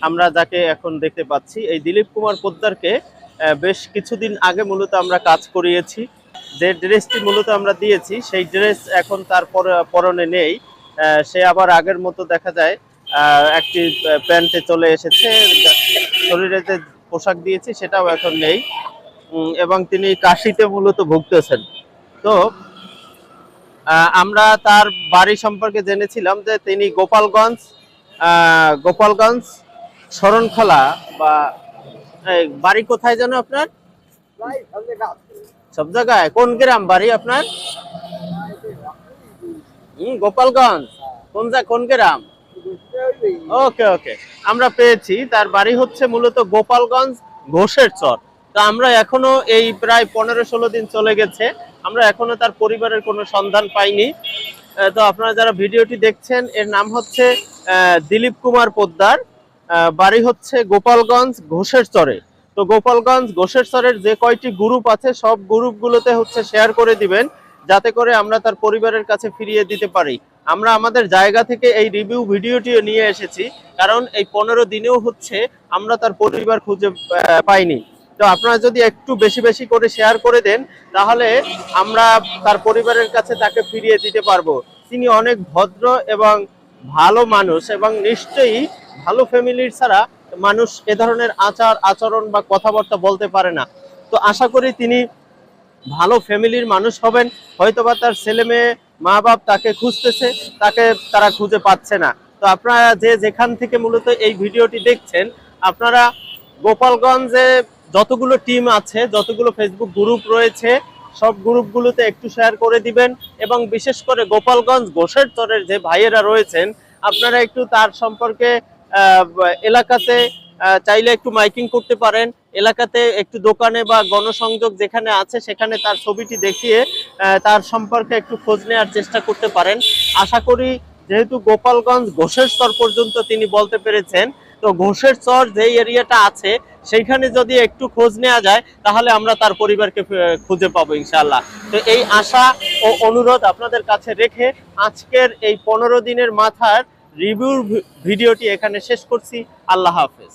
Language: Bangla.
আমরা যাকে এখন দেখতে পাচ্ছি, এই দিলীপ কুমার পোদ্দারকে বেশ কিছুদিন আগে মূলত আমরা কাজ করিয়েছি। যে ড্রেসটি মূলত আমরা দিয়েছি, সেই ড্রেস এখন তার পর- পরনে নেই। সে আবার আগের মতো দেখা যায় একটি প্যান্টে চলে এসেছে শরীরে যে পোশাক দিয়েছি সেটাও এখন নেই। এবং তিনি কাশিতে মূলত ভুগতেছেন। তো আমরা তার বাড়ি সম্পর্কে জেনেছিলাম যে তিনি গোপালগঞ্জ গোপালগঞ্জ শরণখোলা বা বাড়ি কোথায় যেন আপনার? সব জায়গায়। কোন গ্রাম বাড়ি আপনার? গোপালগঞ্জ। কোন জা কোন গ্রাম? ওকে ওকে। আমরা পেয়েছি। তার বাড়ি হচ্ছে মূলত গোপালগঞ্জ ঘোষের চর। তো আমরা এখনও এই প্রায় পনেরো ষোলো দিন চলে গেছে। আমরা এখনও তার পরিবারের কোনো সন্ধান পাইনি। তো আপনারা যারা ভিডিওটি দেখছেন, এর নাম হচ্ছে দিলীপ কুমার পোদ্দার। বাড়ি হচ্ছে গোপালগঞ্জ ঘোষের চরে। তো গোপালগঞ্জ ঘোষের চরের যে কয়টি গ্রুপ আছে, সব গ্রুপগুলোতে হচ্ছে শেয়ার করে দিবেন, যাতে করে আমরা তার পরিবারের কাছে ফিরিয়ে দিতে পারি। আমরা আমাদের জায়গা থেকে এই রিভিউ ভিডিওটিও নিয়ে এসেছি, কারণ এই পনেরো দিনেও হচ্ছে আমরা তার পরিবার খুঁজে পাইনি। তো আপনারা যদি একটু বেশি বেশি করে শেয়ার করে দেন, তাহলে আমরা তার পরিবারের কাছে তাকে ফিরিয়ে দিতে পারব। তিনি অনেক ভদ্র এবং ভালো মানুষ এবং নিশ্চয়ই ভালো ফ্যামিলির ছাড়া মানুষ এ ধরনের আচার, আচরণ বা কথাবার্তা বলতে পারে না। তো আশা করি তিনি ভালো ফ্যামিলির মানুষ হবেন। হয়তোবা তার ছেলে মেয়ে মা বাপ তাকে খুঁজতেছে, তাকে তারা খুঁজে পাচ্ছে না। তো আপনারা যে যেখান থেকে মূলত এই ভিডিওটি দেখছেন, আপনারা গোপালগঞ্জে যতগুলো টিম আছে, যতগুলো ফেসবুক গ্রুপ রয়েছে, সব গ্রুপগুলোতে একটু শেয়ার করে দিবেন এবং বিশেষ করে গোপালগঞ্জ গোসের চরের যে ভাইয়েরা রয়েছেন, আপনারা একটু তার সম্পর্কে এলাকাতে চাইলে একটু মাইকিং করতে পারেন। এলাকাতে একটু দোকানে বা গণসংযোগ যেখানে আছে, সেখানে তার ছবিটি দেখিয়ে তার সম্পর্কে একটু খোঁজ নেওয়ার চেষ্টা করতে পারেন। আশা করি, যেহেতু গোপালগঞ্জ ঘোষের স্তর পর্যন্ত তিনি বলতে পেরেছেন, তো ঘোষের চর যে এরিয়াটা আছে, সেইখানে যদি একটু খোঁজ নেওয়া যায়, তাহলে আমরা তার পরিবারকে খুঁজে পাবো ইনশাআল্লাহ। তো এই আশা ও অনুরোধ আপনাদের কাছে রেখে আজকের এই পনেরো দিনের মাথার রিভিউর ভিডিওটি এখানে শেষ করছি। আল্লাহ হাফেজ।